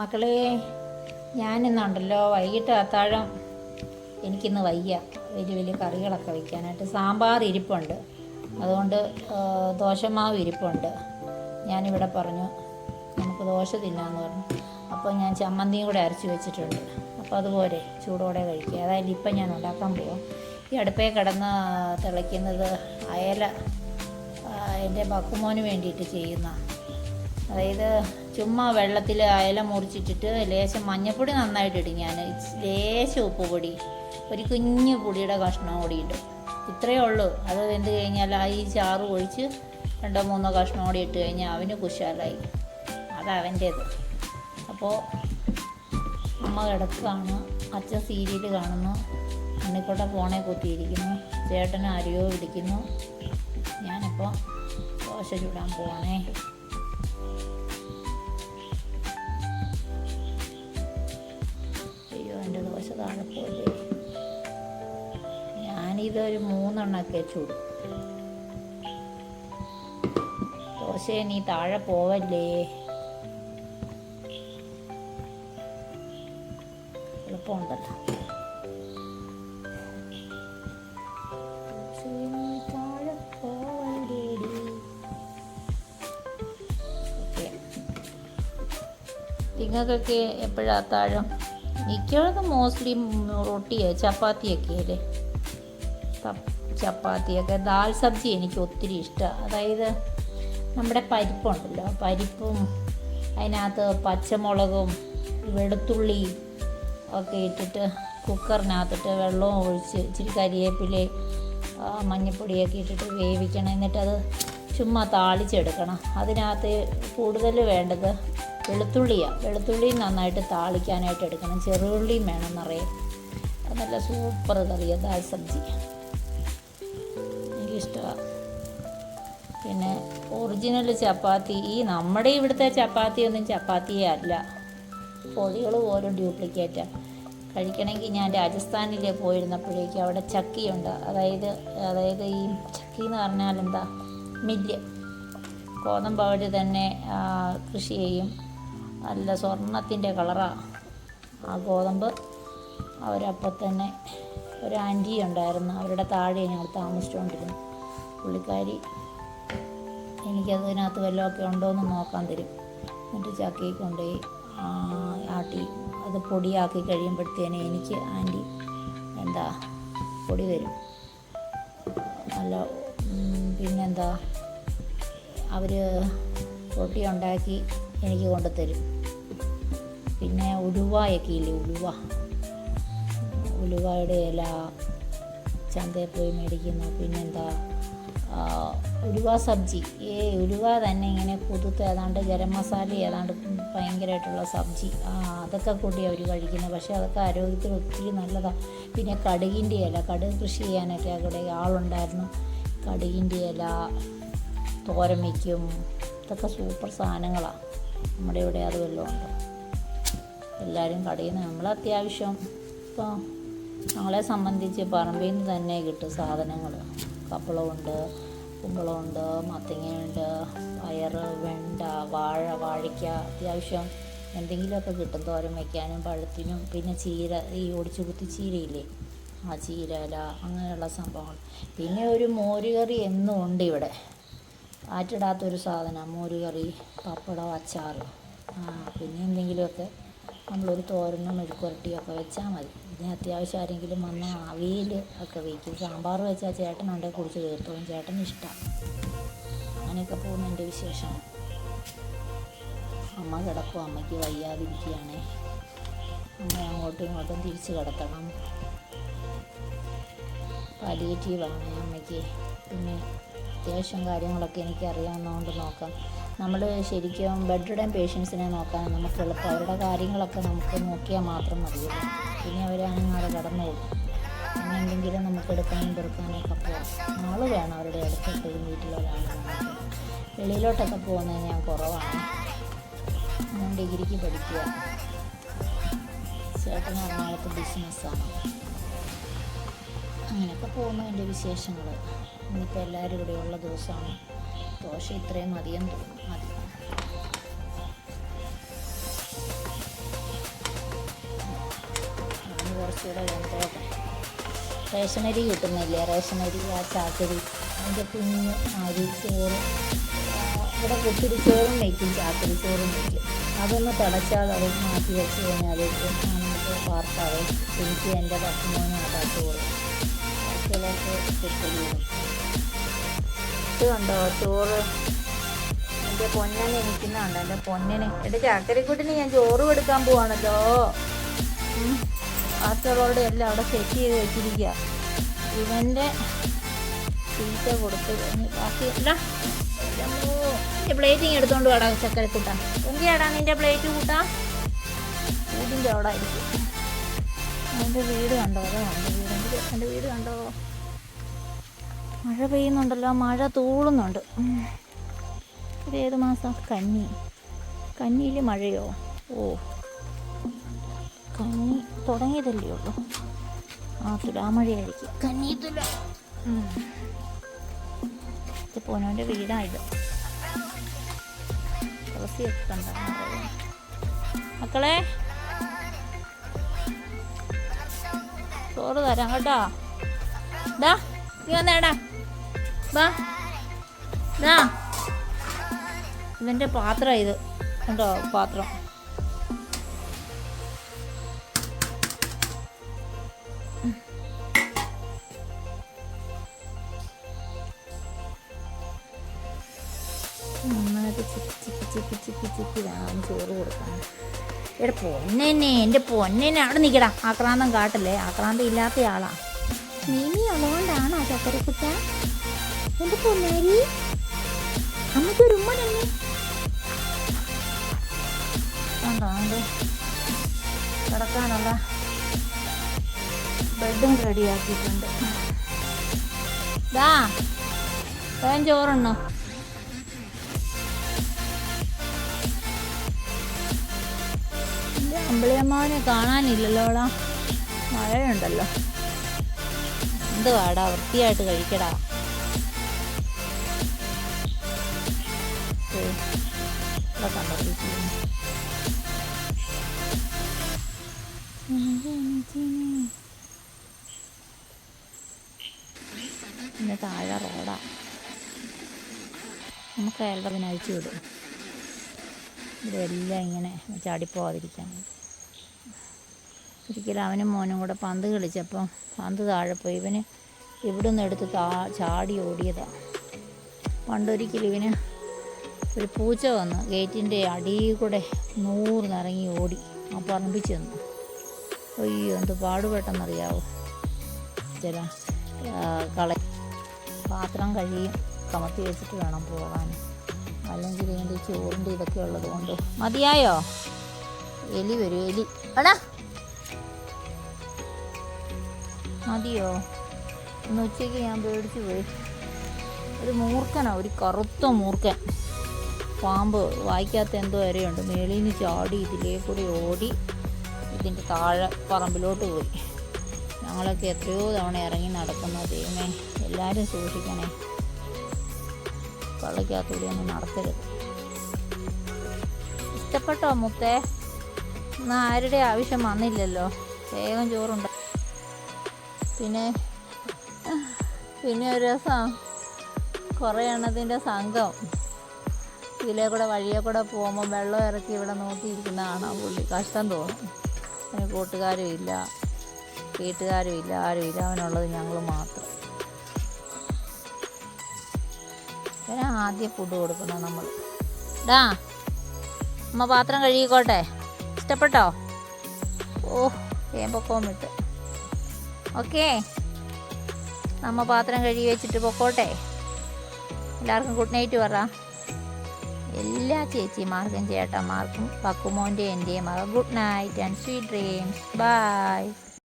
മക്കളെ ഞാനിന്നുണ്ടല്ലോ വൈകിട്ട് അത്താഴം. എനിക്കിന്ന് വയ്യ. വലിയ വലിയ കറികളൊക്കെ വയ്ക്കാനായിട്ട് സാമ്പാർ ഇരിപ്പുണ്ട്. അതുകൊണ്ട് ദോശമാവ് ഇരിപ്പുണ്ട്. ഞാനിവിടെ പറഞ്ഞു നമുക്ക് ദോശ തിന്നാന്ന് പറഞ്ഞു. അപ്പോൾ ഞാൻ ചമ്മന്തിയും കൂടെ അരച്ച് വെച്ചിട്ടുണ്ട്. അപ്പോൾ അതുപോലെ ചൂടോടെ കഴിക്കുക. അതായത് ഇപ്പം ഞാൻ ഉണ്ടാക്കാൻ പോകും ഈ അടുപ്പേ കിടന്ന് തിളയ്ക്കുന്നത് അയല എന്റെ ബക്കുമോന് വേണ്ടിയിട്ട് ചെയ്യുന്ന. അതായത് ചുമ്മാ വെള്ളത്തിൽ അയല മുറിച്ചിട്ടിട്ട് ലേശം മഞ്ഞപ്പൊടി നന്നായിട്ട് ഇടും ഞാൻ. ലേശം ഉപ്പ് പൊടി. ഒരു കുഞ്ഞു പൊടിയുടെ കഷ്ണം കൂടി ഇട്ടു ഇത്രയേ ഉള്ളൂ. അത് വെന്ത് കഴിഞ്ഞാൽ ആ ഈ ചാറ് ഒഴിച്ച് രണ്ടോ മൂന്നോ കഷ്ണം കൂടി ഇട്ട് കഴിഞ്ഞാൽ അവന് കുശാലായി. അത് അവന്റേത്. അപ്പോൾ അമ്മ കിടക്കുകയാണ്. അച്ഛൻ സീരിയൽ കാണുന്നു. അണ്ണിക്കോട്ട ഫോണെ കുത്തിയിരിക്കുന്നു. ചേട്ടൻ ആരെയോ വിളിക്കുന്നു. ഞാനിപ്പോൾ ദോശ ചൂടാൻ പോവാണേ. താഴെ പോലെ ഞാനിതൊരു മൂന്നെണ്ണൊക്കെ ചൂടും ദോശയെ നീ താഴെ പോവല്ലേ? എളുപ്പമുണ്ടല്ലോ. താഴെ. നിങ്ങൾക്കൊക്കെ എപ്പോഴാ അത്താഴം മിക്കവർക്ക് മോസ്റ്റ്ലി റൊട്ടിയോ ചപ്പാത്തിയൊക്കെ അല്ലേ? ചപ്പ്- ചപ്പാത്തിയൊക്കെ ദാൽ സബ്ജി എനിക്ക് ഒത്തിരി ഇഷ്ടമാണ് അതായത് നമ്മുടെ പരിപ്പുണ്ടല്ലോ പരിപ്പും അതിനകത്ത് പച്ചമുളകും വെളുത്തുള്ളി ഒക്കെ ഇട്ടിട്ട് കുക്കറിനകത്തിട്ട് വെള്ളവും ഒഴിച്ച് ഇച്ചിരി കരിവേപ്പിലയും ആ, മഞ്ഞപ്പൊടിയൊക്കെ ഇട്ടിട്ട് വേവിക്കണം. എന്നിട്ടത് ചുമ്മാ താളിച്ചെടുക്കണം. അതിനകത്ത് കൂടുതൽ വേണ്ടത് വെളുത്തുള്ളിയാണ് വെളുത്തുള്ളി നന്നായിട്ട് താളിക്കാനായിട്ട് എടുക്കണം. ചെറുള്ളിയും വേണം നിറയെ. നല്ല സൂപ്പർ കറിയാണ് ദാൽ സബ്ജി. എനിക്കിഷ്ടമാണ് പിന്നെ ഒറിജിനൽ ചപ്പാത്തി. ഈ നമ്മുടെ ഇവിടുത്തെ ചപ്പാത്തി ഒന്നും ചപ്പാത്തിയേ അല്ല. പൊടികൾ പോലും ഡ്യൂപ്ലിക്കേറ്റാണ് കഴിക്കണമെങ്കിൽ ഞാൻ രാജസ്ഥാനിൽ പോയിരുന്നപ്പോഴേക്കും അവിടെ ചക്കിയുണ്ട്. അതായത് അതായത് ഈ ചക്കി എന്ന് പറഞ്ഞാൽ എന്താ? മില്ല്. ഗോതമ്പ് അവർ തന്നെ കൃഷി ചെയ്യും. നല്ല സ്വർണത്തിന്റെ കളറാണ് ആ ഗോതമ്പ് അവരപ്പോൾ തന്നെ ഒരു ആന്റി ഉണ്ടായിരുന്നു. അവരുടെ താഴെ ഞങ്ങൾ താമസിച്ചുകൊണ്ടിരുന്നു. പുള്ളിക്കാരി എനിക്കതിനകത്ത് വല്ലതൊക്കെ ഉണ്ടോ എന്ന് നോക്കാൻ തരും. എന്നിട്ട് ചക്കയിൽ കൊണ്ടുപോയി ആട്ടി അത് പൊടിയാക്കി കഴിയുമ്പോഴത്തേനെ എനിക്ക് ആന്റി എന്താ പൊടി തരും. നല്ല പിന്നെന്താ? അവർ റൊട്ടി ഉണ്ടാക്കി എനിക്ക് കൊണ്ടുതരും. പിന്നെ ഉലുവായൊക്കെ ഇല്ലേ? ഉലുവ. ഉലുവയുടെ ഇല ചന്തയിൽ പോയി മേടിക്കുന്നു. പിന്നെന്താ? ഉലുവ സബ്ജി. ഏ ഉലുവ തന്നെ ഇങ്ങനെ കുതിർത്ത് ഏതാണ്ട് ഗരം മസാല ഏതാണ്ട് ഭയങ്കരമായിട്ടുള്ള സബ്ജി. ആ അതൊക്കെ കൂടി അവർ കഴിക്കുന്നത് പക്ഷേ അതൊക്കെ ആരോഗ്യത്തിന് ഒത്തിരി നല്ലതാണ് പിന്നെ കടുകിന്റെ ഇല. കടുക് കൃഷി ചെയ്യാനൊക്കെ അവിടെ ആളുണ്ടായിരുന്നു. കടുകിന്റെ ഇല തോരൻ വയ്ക്കും. ഇതൊക്കെ സൂപ്പർ സാധനങ്ങളാണ് നമ്മുടെ ഇവിടെ അത് വല്ലതും ഉണ്ടോ? എല്ലാവരും കടയിൽ നിന്ന് നമ്മൾ അത്യാവശ്യം ഇപ്പോൾ ഞങ്ങളെ സംബന്ധിച്ച് പറമ്പിൽ നിന്ന് തന്നെ കിട്ടും സാധനങ്ങൾ കപ്പളമുണ്ട് കുമ്പളമുണ്ട് മത്തങ്ങയുണ്ട് പയർ വെണ്ട വാഴ വാഴയ്ക്ക അത്യാവശ്യം എന്തെങ്കിലുമൊക്കെ കിട്ടും തോരൻ വയ്ക്കാനും പഴത്തിനും പിന്നെ ചീര ഈ ഓടിച്ചു കുത്തി ചീരയില്ലേ? ആ ചീരല അങ്ങനെയുള്ള സംഭവങ്ങൾ. പിന്നെ ഒരു മോരുകറി എന്നും ഉണ്ട് ഇവിടെ. ആറ്റിടാത്തൊരു സാധനമാണ് മോരുകറി പപ്പടം അച്ചാർ പിന്നെ എന്തെങ്കിലുമൊക്കെ നമ്മളൊരു തോരനും മെഴുക്കുരട്ടിയൊക്കെ വെച്ചാൽ മതി. ഇനി അത്യാവശ്യം ആരെങ്കിലും വന്ന് അവിയൽ ഒക്കെ വയ്ക്കും സാമ്പാർ വെച്ചാൽ ചേട്ടനുണ്ടെങ്കിൽ കുടിച്ച് തീർത്തോളും. ചേട്ടൻ ഇഷ്ടമാണ് അങ്ങനെയൊക്കെ പോകുന്ന എന്റെ വിശേഷം. അമ്മ കിടക്കും. അമ്മയ്ക്ക് വയ്യാതിരിക്കുകയാണ്. അമ്മ അങ്ങോട്ടും ഇങ്ങോട്ടും തിരിച്ച് കിടത്തണം. പാലിയേറ്റീവാണ് അമ്മയ്ക്ക്. പിന്നെ അത്യാവശ്യം കാര്യങ്ങളൊക്കെ എനിക്ക് അറിയാവുന്നതുകൊണ്ട് നോക്കാം. നമ്മൾ ശരിക്കും ബെഡ്രിഡൻ പേഷ്യൻസിനെ നോക്കാൻ നമുക്ക് എളുപ്പം. അവരുടെ കാര്യങ്ങളൊക്കെ നമുക്ക് നോക്കിയാൽ മാത്രം മതിയല്ലോ. പിന്നെ അവരങ്ങനെ കടന്നു പോകും അങ്ങനെ എന്തെങ്കിലും നമുക്ക് എടുക്കാനും പെറുക്കാനൊക്കെ പോകാം ആൾ വേണം അവരുടെ അടുത്തെപ്പോഴും വീട്ടിലൊരാൾ വെളിയിലോട്ടൊക്കെ പോകുന്നത് ഞാൻ കുറവാണ്. ഞാൻ ഡിഗ്രിക്ക് പഠിക്കുക. ചേട്ടൻ എറണാകുളത്ത് ബിസിനസ്സാണ് അങ്ങനെയൊക്കെ പോകുന്നു എന്റെ വിശേഷങ്ങൾ ഇന്നിപ്പോൾ എല്ലാവരും ഇവിടെയുള്ള ദിവസമാണ്. ദോശ ഇത്രയും മതിയെന്ന് തോന്നുന്നു. മതി. കുറച്ചുകൂടെ വേണ്ടോട്ടെ റേഷനരി കിട്ടുന്നില്ലേ? റേഷനരി ആ ചാക്കരി അതിന്റെ കുഞ്ഞ് അരി ചോറ് ഇവിടെ കുത്തിരി ചോറും വയ്ക്കും ചാക്കരി ചോറും വയ്ക്കും. അതൊന്ന് തിളച്ചാൽ അത് മാറ്റി വെച്ച് കഴിഞ്ഞാൽ നമുക്ക് വാർത്താവും. എനിക്ക് എന്റെ ഭക്ഷണം മൂന്ന് ചോറ് കുത്തിരി വരും ഇത് ചോറ്. എന്റെ പൊന്നനെ നിൽക്കുന്നുണ്ട് എന്റെ പൊന്നനെ. എന്റെ ചാക്കരിക്കുട്ടിന് ഞാൻ ചോറ് കൊടുക്കാൻ പോവാണല്ലോ. ബാക്കിയുള്ളവരുടെ എല്ലാം അവിടെ സെറ്റ് ചെയ്ത് വെച്ചിരിക്കുക ഇവന്റെ തീറ്റ കൊടുത്ത് ബാക്കി പ്ലേറ്റിങ് എടുത്തോണ്ട് വേടാ ചക്കരക്കുട്ട. എന്തിയാടാ നിന്റെ പ്ലേറ്റ് കൂട്ടാ? വീടിന്റെ അവിടെ ആയിരിക്കും. എന്റെ വീട് കണ്ടോ? വീട്? എന്റെ വീട് കണ്ടോ? മഴ പെയ്യുന്നുണ്ടല്ലോ. മഴ തൂളുന്നുണ്ട് ഇതേത് മാസം? കന്നി. കന്നിയിൽ മഴയോ? ഓ. കന്നി തുടങ്ങിയതല്ലേ ഉള്ളൂ. ആ തുലാമഴയായിരിക്കും കന്നി തുല. പോനോന്റെ വീടായത് മക്കളെ ചോറ് തരാം കേട്ടോ. ദാ നീ വന്നേടാ വാ. ദാ. ഇതെന്റെ പാത്രം ഇത്. കണ്ടോ പാത്രം? നന്നായിട്ട് ചിക്കി ചിക്കി ചിക്കി ചിക്കി ചിക്കി വേണം ചോറ് കൊടുക്കാൻ. എടാ പൊന്നെന്നെ എന്റെ പൊന്നെന്നെ അവിടെ നിൽക്കടാ ആക്രാന്തം കാട്ടല്ലേ? ആക്രാന്തം ഇല്ലാത്ത ആളാ. മിനി ഉള്ളതുകൊണ്ടാണോ ചക്കരക്കുട്ട? എന്റെ പൊന്നേരി. അമ്മയ്ക്ക് ഒരു ഉമ്മ തന്നെ. കിടക്കാനുള്ള ബെഡും റെഡിയാക്കിയിട്ടുണ്ട്. ദാ ചോറുണ്ണോ. അമ്പിളിയമ്മാവനെ കാണാനില്ലല്ലോടാ? മഴയുണ്ടല്ലോ. എന്ത് വാടാ വൃത്തിയായിട്ട് കഴിക്കടാ. ഇവിടെ? പിന്നെ താഴെ റോഡാ. നമുക്ക് അയാളുടെ പിന്നെ അഴിച്ചു വിടും. ഇതെല്ലാം ഇങ്ങനെ ചാടിപ്പോവാതിരിക്കാൻ ഒരിക്കലും അവനും മോനും കൂടെ പന്ത് കളിച്ചപ്പം പന്ത് താഴെ പോയി. ഇവന് ഇവിടെ നിന്ന് എടുത്ത് താ ചാടി ഓടിയതാ. പണ്ടൊരിക്കലും ഇവന് ഒരു പൂച്ച വന്ന് ഗേറ്റിന്റെ അടിയിൽ കൂടെ നൂറിനിറങ്ങി ഓടി. ആ പറമ്പിച്ച് വന്നു അയ്യോ എന്ത് പാടുപെട്ടെന്നറിയാവോ. ചില കള പാത്രം കഴിയും കമത്തി വെച്ചിട്ട് വേണം പോകാൻ. അല്ലെങ്കിൽ ഇതിന്റെ ചോറിന്റെ ഇതൊക്കെ ഉള്ളത് കൊണ്ട് മതിയായോ? എലി വരും എലി. എടാ മതിയോ? ഇന്ന് ഉച്ചയ്ക്ക് ഞാൻ പേടിച്ചു പോയി. ഒരു മൂർഖനാ ഒരു കറുത്ത മൂർഖൻ. പാമ്പ് വായിക്കാത്ത എന്തോ വരെയുണ്ട് മേളിൽ നിന്ന് ചാടി ഇതിലേ കൂടി ഓടി ഇതിന്റെ താഴെ പറമ്പിലോട്ട് പോയി. ഞങ്ങളൊക്കെ എത്രയോ തവണ ഇറങ്ങി നടക്കുന്ന ദൈവമേ. എല്ലാവരും സൂക്ഷിക്കണേ. പള്ളിക്കകത്തൂടെ ഒന്നും നടക്കരുത് ഇഷ്ടപ്പെട്ടോ മുത്തേ? ഇന്ന് ആരുടെ ആവശ്യം വന്നില്ലല്ലോ? വേഗം ചോറുണ്ട് പിന്നെ പിന്നെ ഒരു ദിവസം കുറേ എണ്ണത്തിന്റെ സംഘം ഇതിലെ കൂടെ വഴിയെ കൂടെ പോകുമ്പോൾ വെള്ളം ഇറക്കി ഇവിടെ നോക്കിയിരിക്കുന്ന കാണാൻ പുള്ളി. കഷ്ടം തോന്നും. അവന് കൂട്ടുകാരും ഇല്ല. വീട്ടുകാരും ഇല്ല. ആരും ഇല്ല. അവനുള്ളത് ഞങ്ങൾ മാത്രം. പിന്നെ ആദ്യം ഫുഡ് കൊടുക്കണം നമ്മൾ ഡാ അമ്മ പാത്രം കഴുകിക്കോട്ടെ? ഇഷ്ടപ്പെട്ടോ? ഓ ഏമ്പക്കോമിട്ട് ഓക്കേ. നമ്മ പാത്രം കഴുകി വെച്ചിട്ട് പൊക്കോട്ടെ. എല്ലാവർക്കും ഗുഡ് നൈറ്റ് പറ. എല്ലാ ചേച്ചിമാർക്കും ചേട്ടന്മാർക്കും പക്കുമോന്റെ എന്റെയും good night and sweet dreams bye